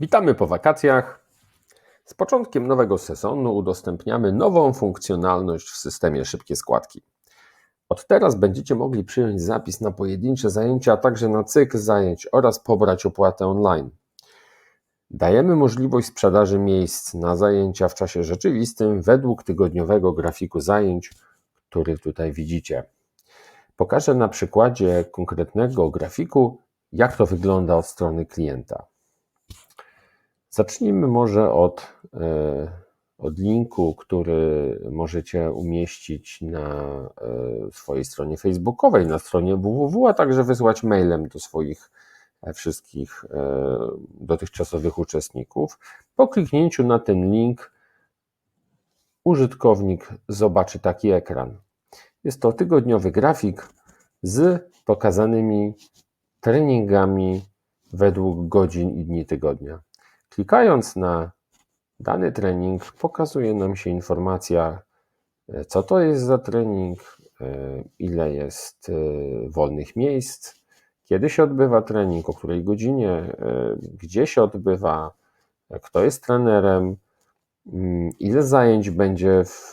Witamy po wakacjach. Z początkiem nowego sezonu udostępniamy nową funkcjonalność w systemie Szybkie Składki. Od teraz będziecie mogli przyjąć zapis na pojedyncze zajęcia, a także na cykl zajęć oraz pobrać opłatę online. Dajemy możliwość sprzedaży miejsc na zajęcia w czasie rzeczywistym według tygodniowego grafiku zajęć, który tutaj widzicie. Pokażę na przykładzie konkretnego grafiku, jak to wygląda od strony klienta. Zacznijmy może od, e, od linku, który możecie umieścić na e, swojej stronie facebookowej, na stronie www, a także wysłać mailem do swoich e, wszystkich dotychczasowych uczestników. Po kliknięciu na ten link użytkownik zobaczy taki ekran. Jest to tygodniowy grafik z pokazanymi treningami według godzin i dni tygodnia. Klikając na dany trening, pokazuje nam się informacja, e, co to jest za trening, e, ile jest e, wolnych miejsc, kiedy się odbywa trening, o której godzinie, gdzie się odbywa, kto jest trenerem, mm, ile zajęć będzie w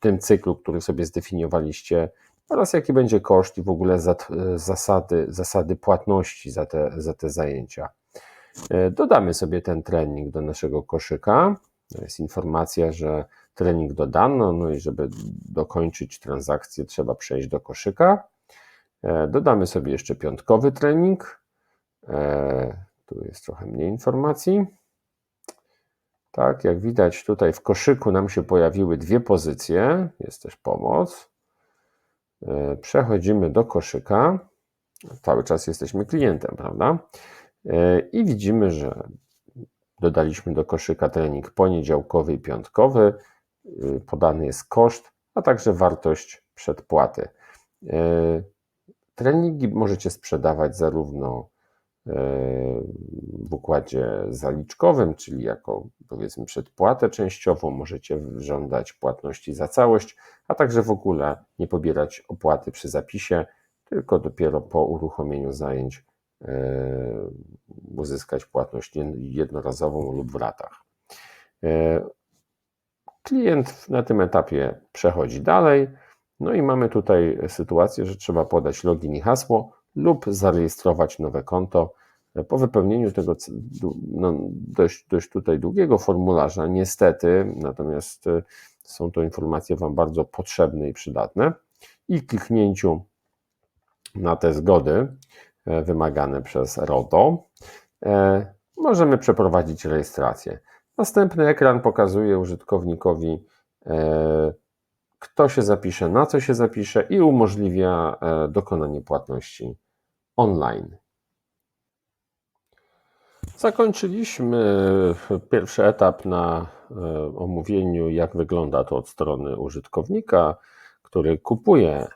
tym cyklu, który sobie zdefiniowaliście, oraz jaki będzie koszt i w ogóle zasady, zasady płatności za te, za te zajęcia. E, dodamy sobie ten trening do naszego koszyka. Jest informacja, że trening dodano, no i żeby dokończyć transakcję, trzeba przejść do koszyka. E, dodamy sobie jeszcze piątkowy trening. E, tu jest trochę mniej informacji. Tak, jak widać, tutaj w koszyku nam się pojawiły dwie pozycje. Jest też pomoc. Przechodzimy do koszyka. Cały czas jesteśmy klientem, prawda? E, I widzimy, że dodaliśmy do koszyka trening poniedziałkowy i piątkowy. E, podany jest koszt, a także wartość przedpłaty. E, treningi możecie sprzedawać zarówno w układzie zaliczkowym, czyli jako powiedzmy przedpłatę częściową, możecie żądać płatności za całość, a także w ogóle nie pobierać opłaty przy zapisie, tylko dopiero po uruchomieniu zajęć uzyskać płatność jednorazową lub w ratach. E, klient na tym etapie przechodzi dalej, no i mamy tutaj sytuację, że trzeba podać login i hasło lub zarejestrować nowe konto. Po wypełnieniu tego no, dość, dość tutaj długiego formularza, niestety, natomiast e, są to informacje Wam bardzo potrzebne i przydatne, i kliknięciu na te zgody, E, wymagane przez RODO, e, możemy przeprowadzić rejestrację. Następny ekran pokazuje użytkownikowi, e, kto się zapisze, na co się zapisze i umożliwia dokonanie płatności online. Zakończyliśmy pierwszy etap na omówieniu, jak wygląda to od strony użytkownika który kupuje e,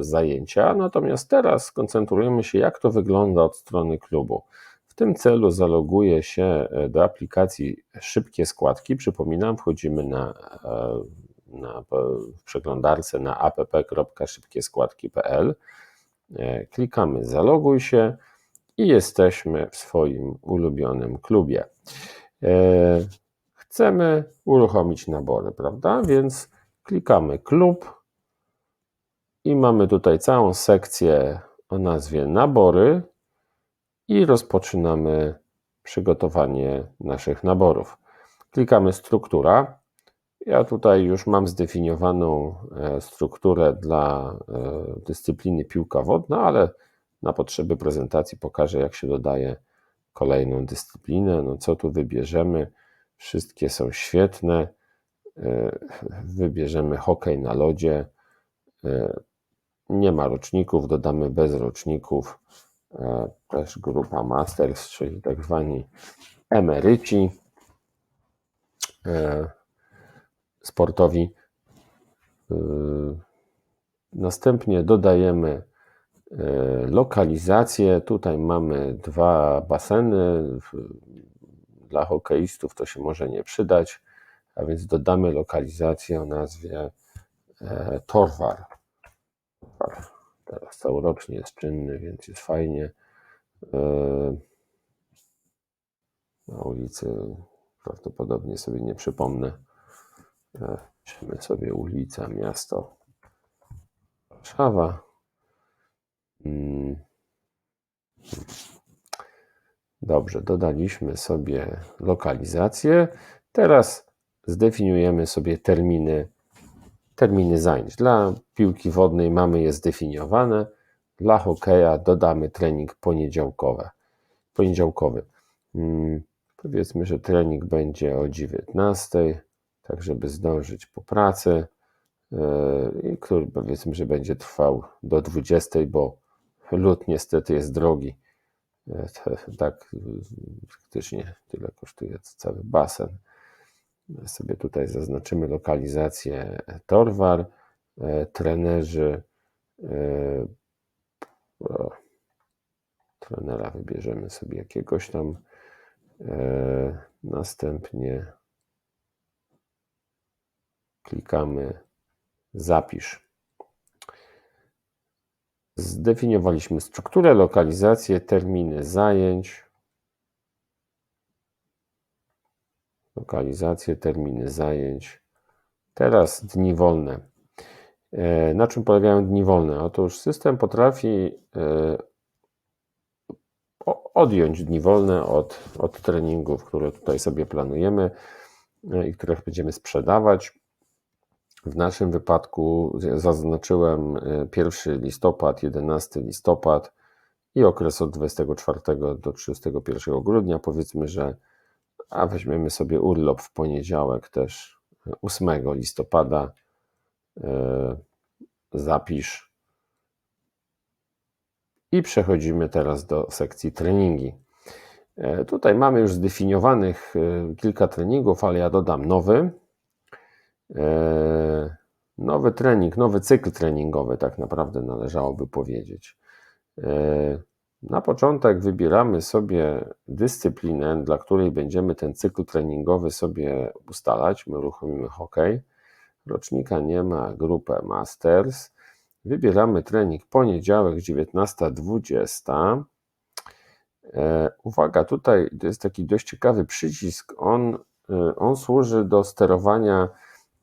zajęcia, natomiast teraz skoncentrujemy się, jak to wygląda od strony klubu. W tym celu zaloguję się e, do aplikacji Szybkie Składki. Przypominam, wchodzimy na, e, na w przeglądarce na app.szybkieskładki.pl. Klikamy Zaloguj się i jesteśmy w swoim ulubionym klubie. Chcemy uruchomić nabory, prawda? Więc klikamy klub i mamy tutaj całą sekcję o nazwie nabory i rozpoczynamy przygotowanie naszych naborów. Klikamy struktura. Ja tutaj już mam zdefiniowaną e, strukturę dla e, dyscypliny piłka wodna, ale na potrzeby prezentacji pokażę, jak się dodaje kolejną dyscyplinę. No co tu wybierzemy? Wszystkie są świetne. E, wybierzemy hokej na lodzie. Nie ma roczników, dodamy bez roczników. E, też grupa Masters, czyli tak zwani emeryci e, sportowi. E, następnie dodajemy lokalizację. Tutaj mamy dwa baseny. Dla hokeistów to się może nie przydać, a więc dodamy lokalizację o nazwie Torwar. Teraz całorocznie jest czynny, więc jest fajnie. E, Na ulicy prawdopodobnie sobie nie przypomnę. E, Piszemy sobie ulica, miasto Warszawa. Mm. Dobrze, dodaliśmy sobie lokalizację. Teraz zdefiniujemy sobie terminy, terminy zajęć. Dla piłki wodnej mamy je zdefiniowane. Dla hokeja dodamy trening poniedziałkowy. poniedziałkowy. Mm, Powiedzmy, że trening będzie o 19, tak żeby zdążyć po pracy. Yy, który powiedzmy, że będzie trwał do 20, bo lód niestety jest drogi. To- Tak, faktycznie tyle kosztuje cały basen. Sobie tutaj zaznaczymy lokalizację Torwar, e, trenerzy. e, Trenera wybierzemy sobie jakiegoś tam. e, Następnie klikamy zapisz. Zdefiniowaliśmy strukturę, lokalizację, terminy zajęć. Lokalizację, terminy zajęć. Teraz dni wolne. E, Na czym polegają dni wolne? Otóż system potrafi e, odjąć dni wolne od, od treningów, które tutaj sobie planujemy e, i których będziemy sprzedawać. W naszym wypadku zaznaczyłem e, 1 listopad, 11 listopad i okres od 24 do 31 grudnia. Powiedzmy, że a weźmiemy sobie urlop w poniedziałek też e, 8 listopada. E, Zapisz. I przechodzimy teraz do sekcji treningi. E, Tutaj mamy już zdefiniowanych e, kilka treningów, ale ja dodam nowy. Nowy trening, nowy cykl treningowy, tak naprawdę należałoby powiedzieć. Na początek wybieramy sobie dyscyplinę, dla której będziemy ten cykl treningowy sobie ustalać. My uruchomimy hokej. Rocznika nie ma, grupę Masters. Wybieramy trening poniedziałek 19.20. E, Uwaga, tutaj to jest taki dość ciekawy przycisk. On, e, on służy do sterowania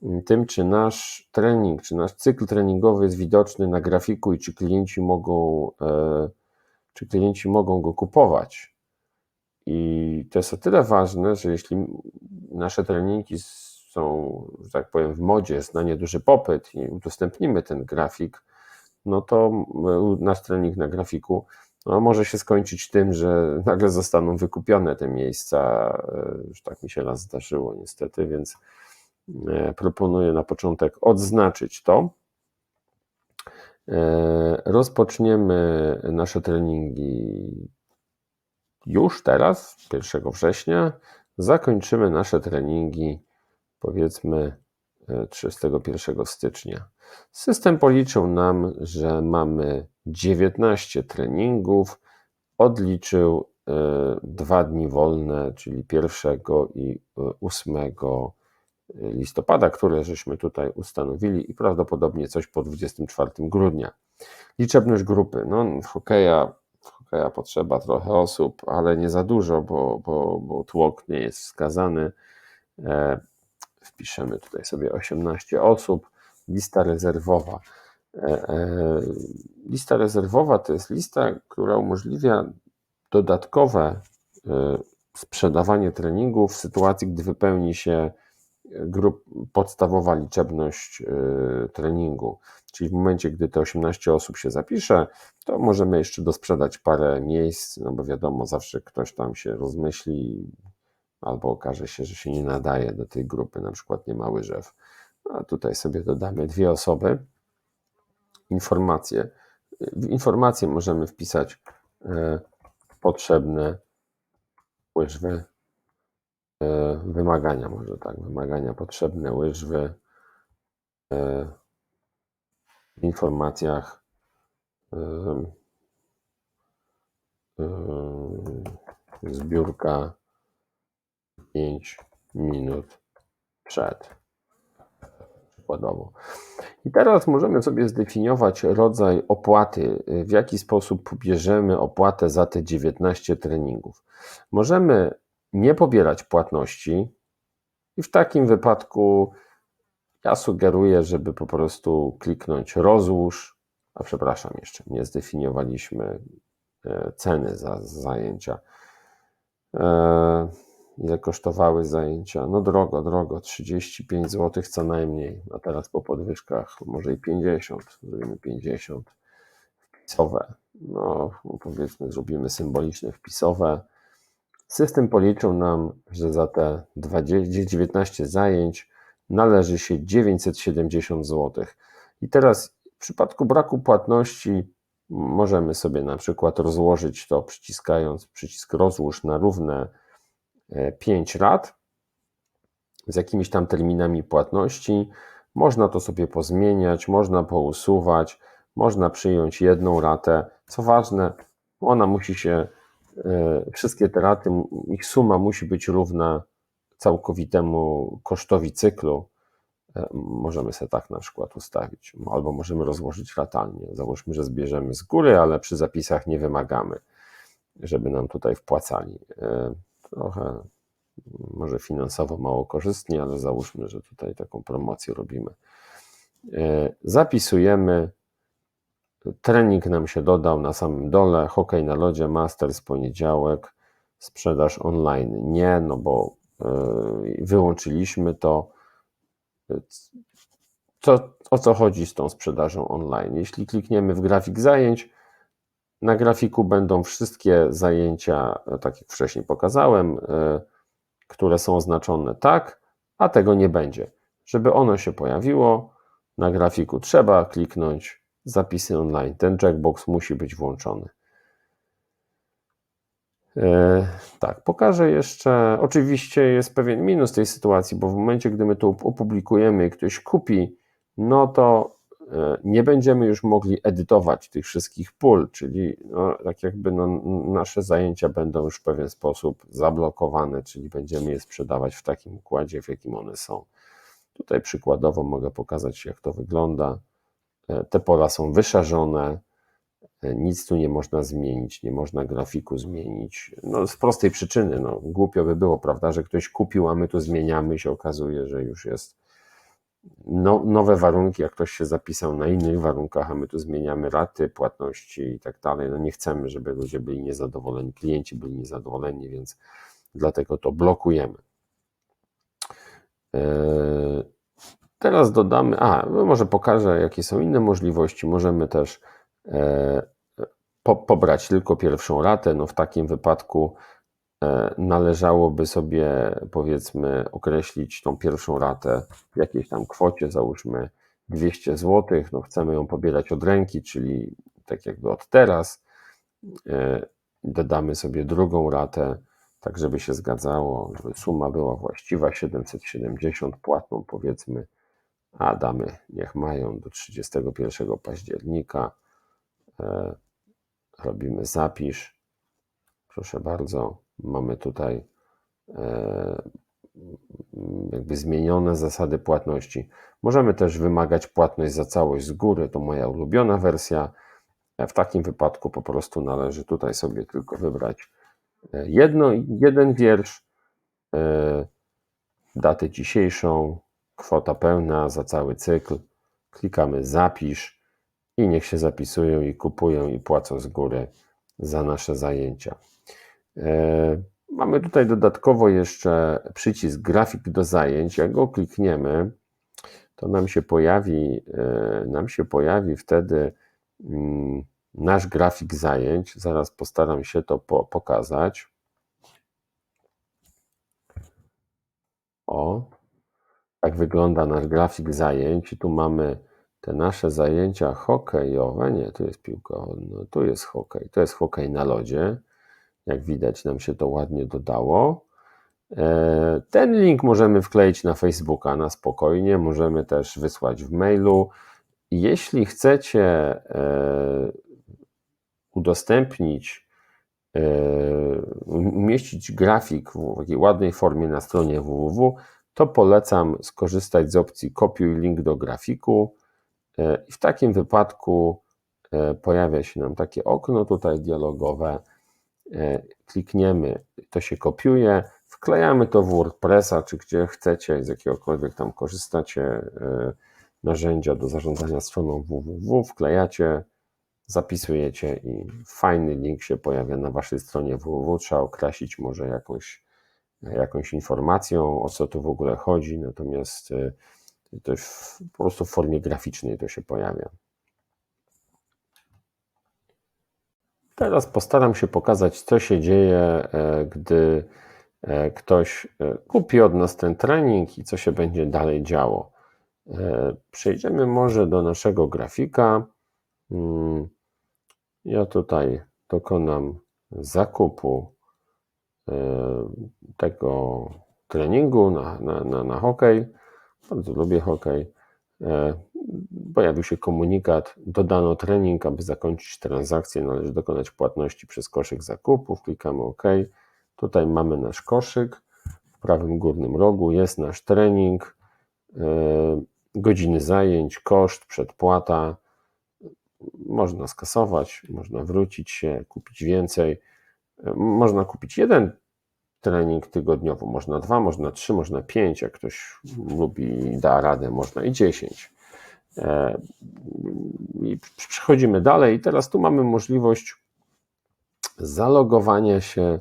m, tym, czy nasz trening, czy nasz cykl treningowy jest widoczny na grafiku i czy klienci mogą, e, czy klienci mogą go kupować. I to jest o tyle ważne, że jeśli nasze treningi są, że tak powiem, w modzie, jest na nie duży popyt i udostępnimy ten grafik, no to e, nasz trening na grafiku no, może się skończyć tym, że nagle zostaną wykupione te miejsca. e, Już tak mi się raz zdarzyło, niestety, więc e, proponuję na początek odznaczyć to. E, Rozpoczniemy nasze treningi już teraz, 1 września. Zakończymy nasze treningi powiedzmy e, 31 stycznia. System policzył nam, że mamy 19 treningów, odliczył e, dwa dni wolne, czyli 1 i e, 8 listopada, które żeśmy tutaj ustanowili i prawdopodobnie coś po 24 grudnia. Liczebność grupy. No, hokeja, hokeja potrzeba trochę osób, ale nie za dużo, bo, bo, bo tłok nie jest wskazany. E, Wpiszemy tutaj sobie 18 osób. Lista rezerwowa. E, e, Lista rezerwowa to jest lista, która umożliwia dodatkowe e, sprzedawanie treningów w sytuacji, gdy wypełni się grup, podstawowa liczebność e, treningu. Czyli w momencie, gdy te 18 osób się zapisze, to możemy jeszcze dosprzedać parę miejsc, no bo wiadomo, zawsze ktoś tam się rozmyśli albo okaże się, że się nie nadaje do tej grupy, na przykład nie ma łyżew. A tutaj sobie dodamy dwie osoby. Informacje. W informacje możemy wpisać e, potrzebne łyżwy, wymagania, może tak, wymagania potrzebne łyżwy. E, w informacjach e, e, zbiórka 5 minut przed. I teraz możemy sobie zdefiniować rodzaj opłaty, w jaki sposób pobierzemy opłatę za te 19 treningów. Możemy nie pobierać płatności. I w takim wypadku ja sugeruję, żeby po prostu kliknąć rozłóż, a przepraszam, jeszcze nie zdefiniowaliśmy e, ceny za zajęcia. E, ile kosztowały zajęcia? No drogo, drogo, 35 zł co najmniej, a teraz po podwyżkach może i 50, zrobimy 50 wpisowe. No powiedzmy, zrobimy symboliczne wpisowe. System policzył nam, że za te 20, 19 zajęć należy się 970 zł. I teraz w przypadku braku płatności możemy sobie na przykład rozłożyć to przyciskając przycisk rozłóż na równe 5 e, lat z jakimiś tam terminami płatności. Można to sobie pozmieniać, można pousuwać, można przyjąć jedną ratę. Co ważne, ona musi się, wszystkie te raty, ich suma musi być równa całkowitemu kosztowi cyklu. E, możemy sobie tak na przykład ustawić, albo możemy rozłożyć ratalnie. Załóżmy, że zbierzemy z góry, ale przy zapisach nie wymagamy, żeby nam tutaj wpłacali. E, trochę może finansowo mało korzystnie, ale załóżmy, że tutaj taką promocję robimy. E, zapisujemy. Trening nam się dodał na samym dole. Hokej na lodzie, Masters poniedziałek, sprzedaż online. Nie, no bo wyłączyliśmy to co, o co chodzi z tą sprzedażą online. Jeśli klikniemy w grafik zajęć, na grafiku będą wszystkie zajęcia, tak jak wcześniej pokazałem, e, które są oznaczone tak, a tego nie będzie. Żeby ono się pojawiło, na grafiku trzeba kliknąć zapisy online. Ten checkbox musi być włączony. E, tak, pokażę jeszcze. Oczywiście jest pewien minus tej sytuacji, bo w momencie, gdy my to opublikujemy i ktoś kupi, no to e, nie będziemy już mogli edytować tych wszystkich pól, czyli no, tak jakby no, nasze zajęcia będą już w pewien sposób zablokowane, czyli będziemy je sprzedawać w takim układzie, w jakim one są. Tutaj przykładowo mogę pokazać, jak to wygląda. E, te pola są wyszarzone, nic tu nie można zmienić, nie można grafiku zmienić. No, z prostej przyczyny, no, głupio by było, prawda, że ktoś kupił, a my tu zmieniamy i się okazuje, że już jest no, nowe warunki, jak ktoś się zapisał na innych warunkach, a my tu zmieniamy raty, płatności i tak dalej. No nie chcemy, żeby ludzie byli niezadowoleni, klienci byli niezadowoleni, więc dlatego to blokujemy. Eee, teraz dodamy, a może pokażę, jakie są inne możliwości. Możemy też E, po, pobrać tylko pierwszą ratę. No w takim wypadku e, należałoby sobie powiedzmy określić tą pierwszą ratę w jakiejś tam kwocie, załóżmy 200 zł. No chcemy ją pobierać od ręki, czyli tak jakby od teraz. E, dodamy sobie drugą ratę, tak żeby się zgadzało, żeby suma była właściwa 770 płatną powiedzmy, a damy niech mają do 31 października. E, robimy zapisz. Proszę bardzo, mamy tutaj e, jakby zmienione zasady płatności. Możemy też wymagać płatność za całość z góry, to moja ulubiona wersja. E, w takim wypadku po prostu należy tutaj sobie tylko wybrać jedno, jeden wiersz, datę dzisiejszą, kwota pełna za cały cykl. Klikamy zapisz i niech się zapisują i kupują i płacą z góry za nasze zajęcia. E, mamy tutaj dodatkowo jeszcze przycisk grafik do zajęć. Jak go klikniemy, to nam się pojawi, e, nam się pojawi wtedy mm, nasz grafik zajęć. Zaraz postaram się to pokazać. O, tak wygląda nasz grafik zajęć. I tu mamy te nasze zajęcia hokejowe, nie, tu jest piłka, no, tu jest hokej, to jest hokej na lodzie. Jak widać, nam się to ładnie dodało. E, ten link możemy wkleić na Facebooka na spokojnie, możemy też wysłać w mailu. Jeśli chcecie e, udostępnić, e, umieścić grafik w takiej ładnej formie na stronie www, to polecam skorzystać z opcji kopiuj link do grafiku E, w takim wypadku e, pojawia się nam takie okno tutaj dialogowe. E, klikniemy, to się kopiuje. wklejamy to w WordPressa, czy gdzie chcecie, z jakiegokolwiek tam korzystacie narzędzia do zarządzania stroną www, wklejacie, zapisujecie i fajny link się pojawia na waszej stronie www. Trzeba okrasić może jakąś, jakąś informacją, o co tu w ogóle chodzi, natomiast e, to w, po prostu w formie graficznej to się pojawia. Teraz postaram się pokazać, co się dzieje, e, gdy e, ktoś e, kupi od nas ten trening i co się będzie dalej działo. Przejdziemy może do naszego grafika. Mm, ja tutaj dokonam zakupu tego treningu na, na, na, na hokej. Bardzo lubię hokej. Pojawił się komunikat, dodano trening, aby zakończyć transakcję, należy dokonać płatności przez koszyk zakupów, klikamy OK. Tutaj mamy nasz koszyk, w prawym górnym rogu jest nasz trening, e, godziny zajęć, koszt, przedpłata, można skasować, można wrócić się, kupić więcej, e, można kupić jeden trening tygodniowo, można dwa, można trzy, można pięć, jak ktoś lubi da radę, można i dziesięć. E, I przechodzimy dalej. Teraz tu mamy możliwość zalogowania się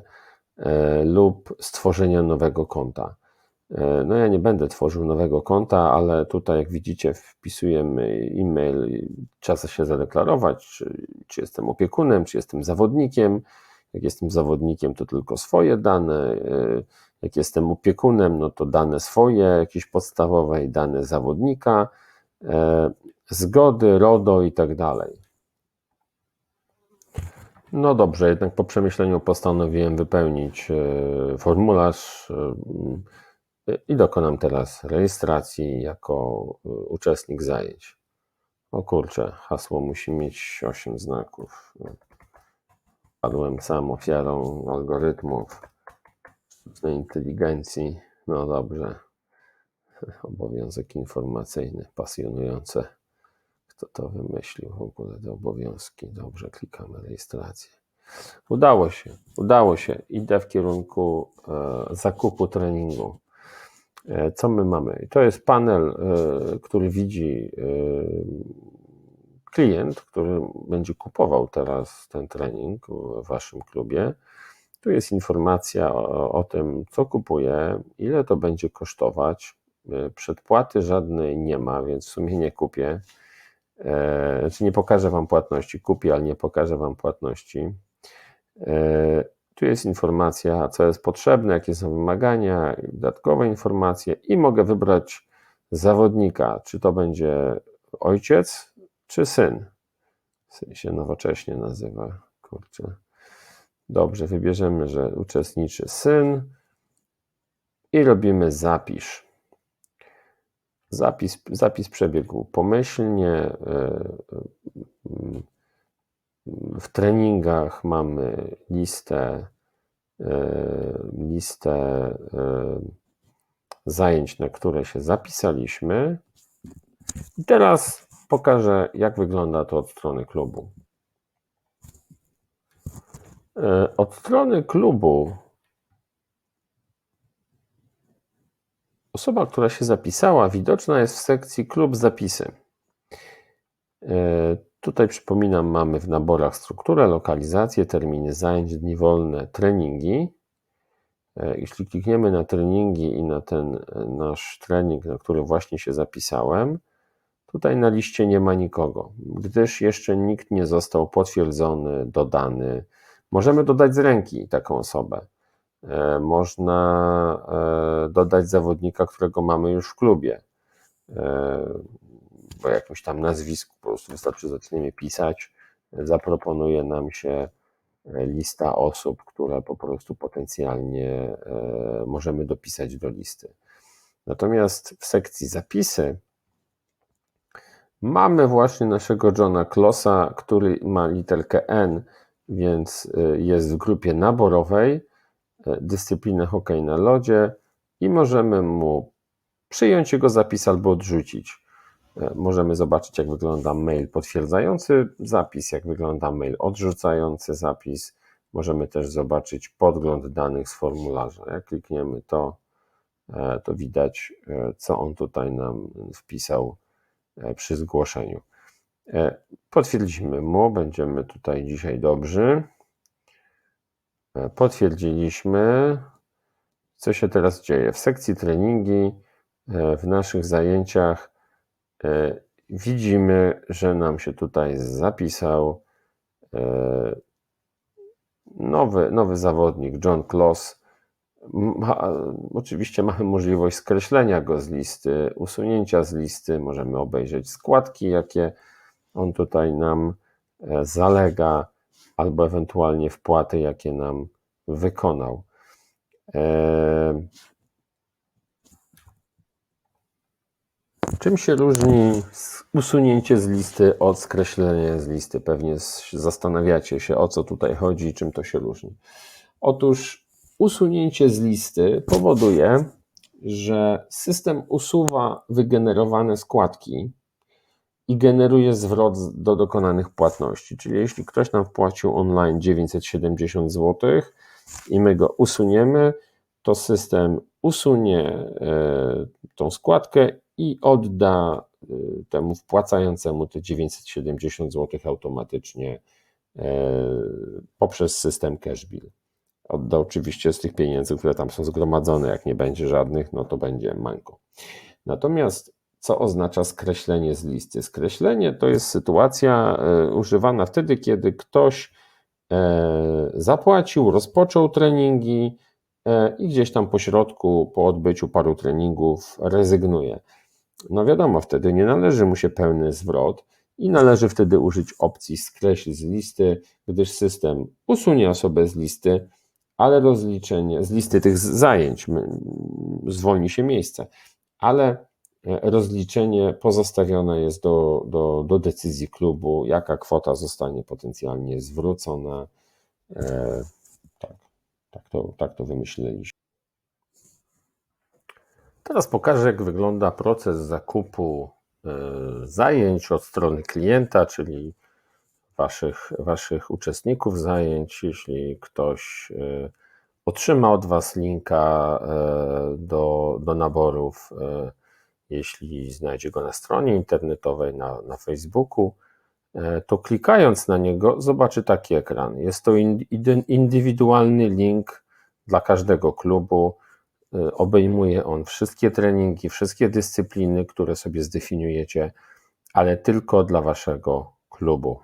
e, lub stworzenia nowego konta. E, no ja nie będę tworzył nowego konta, ale tutaj jak widzicie wpisujemy e-mail, czas się zadeklarować, czy, czy jestem opiekunem, czy jestem zawodnikiem. Jak jestem zawodnikiem, to tylko swoje dane. Jak jestem opiekunem, no to dane swoje, jakieś podstawowe i dane zawodnika. E, zgody, RODO i tak dalej. No dobrze, jednak po przemyśleniu postanowiłem wypełnić e, formularz i dokonam teraz rejestracji jako uczestnik zajęć. O kurczę, hasło musi mieć 8 znaków. Padłem sam ofiarą algorytmów sztucznej inteligencji. No dobrze. Obowiązek informacyjny, pasjonujące. Kto to wymyślił w ogóle te obowiązki? Dobrze, klikamy rejestrację. Udało się, udało się. Idę w kierunku e, zakupu treningu. E, co my mamy? To jest panel, e, który widzi klient, który będzie kupował teraz ten trening w waszym klubie. Tu jest informacja o, o tym, co kupuje, ile to będzie kosztować, E, przedpłaty żadnej nie ma, więc w sumie nie kupię. E, znaczy nie pokażę Wam płatności, kupię, ale nie pokażę Wam płatności. E, tu jest informacja, co jest potrzebne, jakie są wymagania, dodatkowe informacje i mogę wybrać zawodnika, czy to będzie ojciec, czy syn. Syn się nowocześnie nazywa. Kurczę. Dobrze, wybierzemy, że uczestniczy syn i robimy zapisz. Zapis, zapis przebiegł pomyślnie. E, e, w treningach mamy listę, e, listę zajęć, na które się zapisaliśmy. I teraz pokażę, jak wygląda to od strony klubu. Od strony klubu Osoba, która się zapisała, widoczna jest w sekcji Klub Zapisy. E, tutaj przypominam, mamy w naborach strukturę, lokalizację, terminy zajęć, dni wolne, treningi. E, jeśli klikniemy na treningi i na ten e, nasz trening, na który właśnie się zapisałem, tutaj na liście nie ma nikogo, gdyż jeszcze nikt nie został potwierdzony, dodany. Możemy dodać z ręki taką osobę. E, można e, dodać zawodnika, którego mamy już w klubie. Bo e, jakimś tam nazwisku po prostu wystarczy zaczniemy pisać, zaproponuje nam się lista osób, które po prostu potencjalnie możemy dopisać do listy. Natomiast w sekcji zapisy mamy właśnie naszego Johna Klossa, który ma literkę N, więc jest w grupie naborowej E, dyscyplinę hokej na lodzie i możemy mu przyjąć jego zapis albo odrzucić. E, możemy zobaczyć, jak wygląda mail potwierdzający zapis, jak wygląda mail odrzucający zapis. Możemy też zobaczyć podgląd danych z formularza. Jak klikniemy to, to widać, co on tutaj nam wpisał przy zgłoszeniu. Potwierdzimy mu, będziemy tutaj dzisiaj dobrzy. Potwierdziliśmy. Co się teraz dzieje? W sekcji treningi, w naszych zajęciach widzimy, że nam się tutaj zapisał nowy, nowy zawodnik, John Kloss. Ma, oczywiście mamy możliwość skreślenia go z listy, usunięcia z listy, możemy obejrzeć składki, jakie on tutaj nam e, zalega, albo ewentualnie wpłaty, jakie nam wykonał. E, Czym się różni usunięcie z listy od skreślenia z listy? Pewnie zastanawiacie się, o co tutaj chodzi, czym to się różni. Otóż usunięcie z listy powoduje, że system usuwa wygenerowane składki i generuje zwrot do dokonanych płatności. Czyli jeśli ktoś nam wpłacił online 970 zł i my go usuniemy, to system usunie e, tą składkę i odda y, temu wpłacającemu te 970 zł automatycznie e, poprzez system Cashbill. Odda oczywiście z tych pieniędzy, które tam są zgromadzone. Jak nie będzie żadnych, no to będzie manko. Natomiast co oznacza skreślenie z listy? Skreślenie to jest sytuacja e, używana wtedy, kiedy ktoś e, zapłacił, rozpoczął treningi i gdzieś tam po środku, po odbyciu paru treningów, rezygnuje. No wiadomo, wtedy nie należy mu się pełny zwrot i należy wtedy użyć opcji skreśl z listy, gdyż system usunie osobę z listy, ale rozliczenie z listy tych zajęć zwolni się miejsce, ale e, rozliczenie pozostawione jest do, do, do decyzji klubu, jaka kwota zostanie potencjalnie zwrócona. E, tak, tak, to, tak to wymyśliliśmy. Teraz pokażę, jak wygląda proces zakupu e, zajęć od strony klienta, czyli waszych, waszych uczestników zajęć. Jeśli ktoś e, otrzyma od Was linka e, do, do naborów, jeśli znajdzie go na stronie internetowej, na, na Facebooku, to klikając na niego zobaczy taki ekran. Jest to indywidualny link dla każdego klubu Y, obejmuje on wszystkie treningi, wszystkie dyscypliny, które sobie zdefiniujecie, ale tylko dla waszego klubu.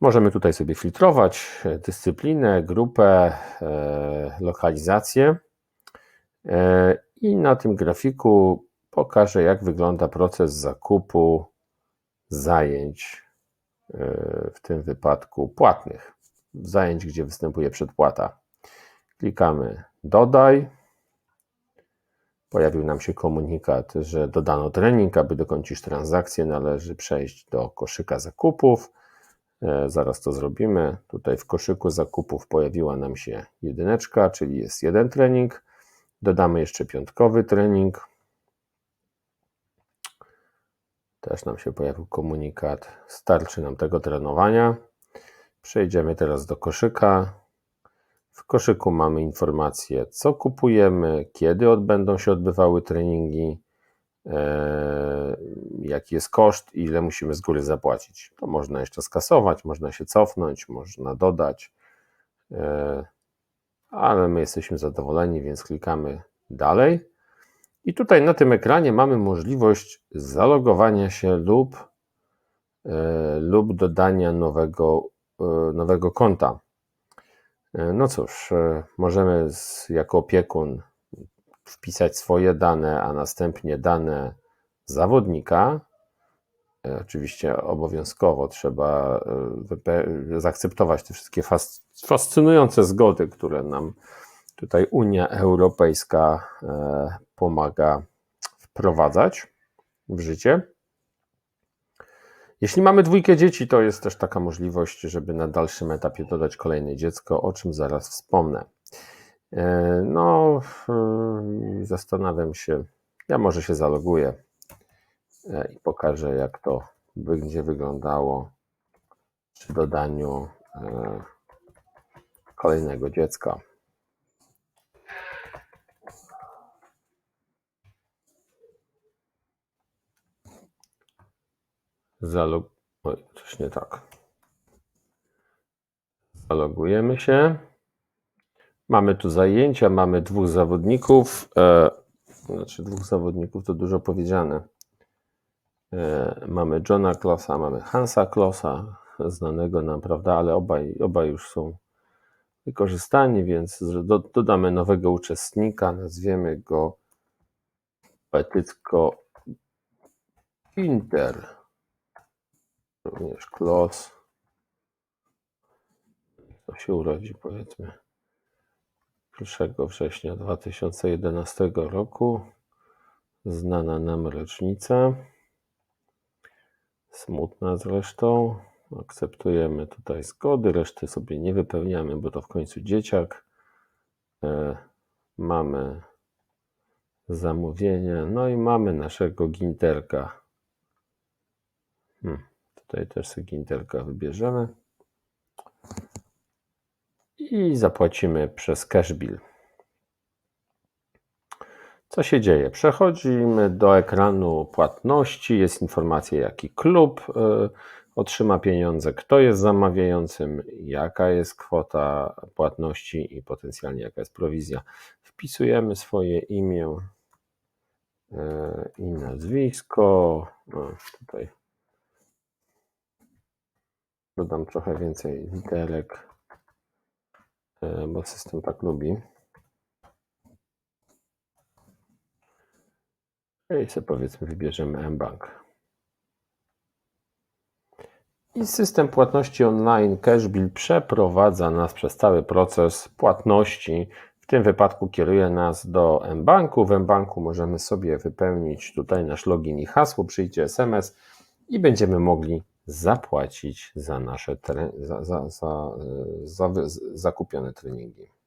Możemy tutaj sobie filtrować dyscyplinę, grupę, e, lokalizację. E, I na tym grafiku pokażę, jak wygląda proces zakupu zajęć, e, w tym wypadku płatnych, zajęć, gdzie występuje przedpłata. Klikamy dodaj. Pojawił nam się komunikat, że dodano trening, aby dokończyć transakcję, należy przejść do koszyka zakupów. E, zaraz to zrobimy. Tutaj w koszyku zakupów pojawiła nam się jedyneczka, czyli jest jeden trening. Dodamy jeszcze piątkowy trening. Też nam się pojawił komunikat. Starczy nam tego trenowania. Przejdziemy teraz do koszyka. W koszyku mamy informację, co kupujemy, kiedy odbędą się odbywały treningi, e, jaki jest koszt ile musimy z góry zapłacić. To można jeszcze skasować, można się cofnąć, można dodać, e, ale my jesteśmy zadowoleni, więc klikamy dalej. I tutaj na tym ekranie mamy możliwość zalogowania się lub, e, lub dodania nowego, nowego konta. E, no cóż, e, możemy z, jako opiekun wpisać swoje dane, a następnie dane zawodnika. E, oczywiście obowiązkowo trzeba zaakceptować te wszystkie fascynujące zgody, które nam tutaj Unia Europejska pomaga wprowadzać w życie. Jeśli mamy dwójkę dzieci, to jest też taka możliwość, żeby na dalszym etapie dodać kolejne dziecko, o czym zaraz wspomnę. E, no, e, zastanawiam się, ja może się zaloguję e, i pokażę, jak to będzie wyglądało przy dodaniu kolejnego dziecka. Zalog... Oj, coś nie tak. Zalogujemy się. Mamy tu zajęcia, mamy dwóch zawodników. E, znaczy dwóch zawodników to dużo powiedziane. E, mamy Johna Klossa, mamy Hansa Klossa, znanego nam, prawda, ale obaj, obaj już są wykorzystani, więc do, dodamy nowego uczestnika, nazwiemy go poetycko Inter. Również Kloss. To się urodzi, powiedzmy, 1 września 2011 roku. Znana nam rocznica. Smutna zresztą. Akceptujemy tutaj zgody, reszty sobie nie wypełniamy, bo to w końcu dzieciak. E, mamy zamówienie, no i mamy naszego ginterka. Hmm, tutaj też sobie ginterka wybierzemy. I zapłacimy przez cash bill. Co się dzieje? Przechodzimy do ekranu płatności. Jest informacja, jaki klub y, otrzyma pieniądze, kto jest zamawiającym, jaka jest kwota płatności i potencjalnie jaka jest prowizja. Wpisujemy swoje imię y, i nazwisko. No, tutaj dodam trochę więcej literek, y, bo system tak lubi. I sobie powiedzmy wybierzemy mBank. I system płatności online CashBill przeprowadza nas przez cały proces płatności. W tym wypadku kieruje nas do mBanku. W mBanku możemy sobie wypełnić tutaj nasz login i hasło, przyjdzie SMS i będziemy mogli zapłacić za nasze za, za, za, za, za zakupione treningi.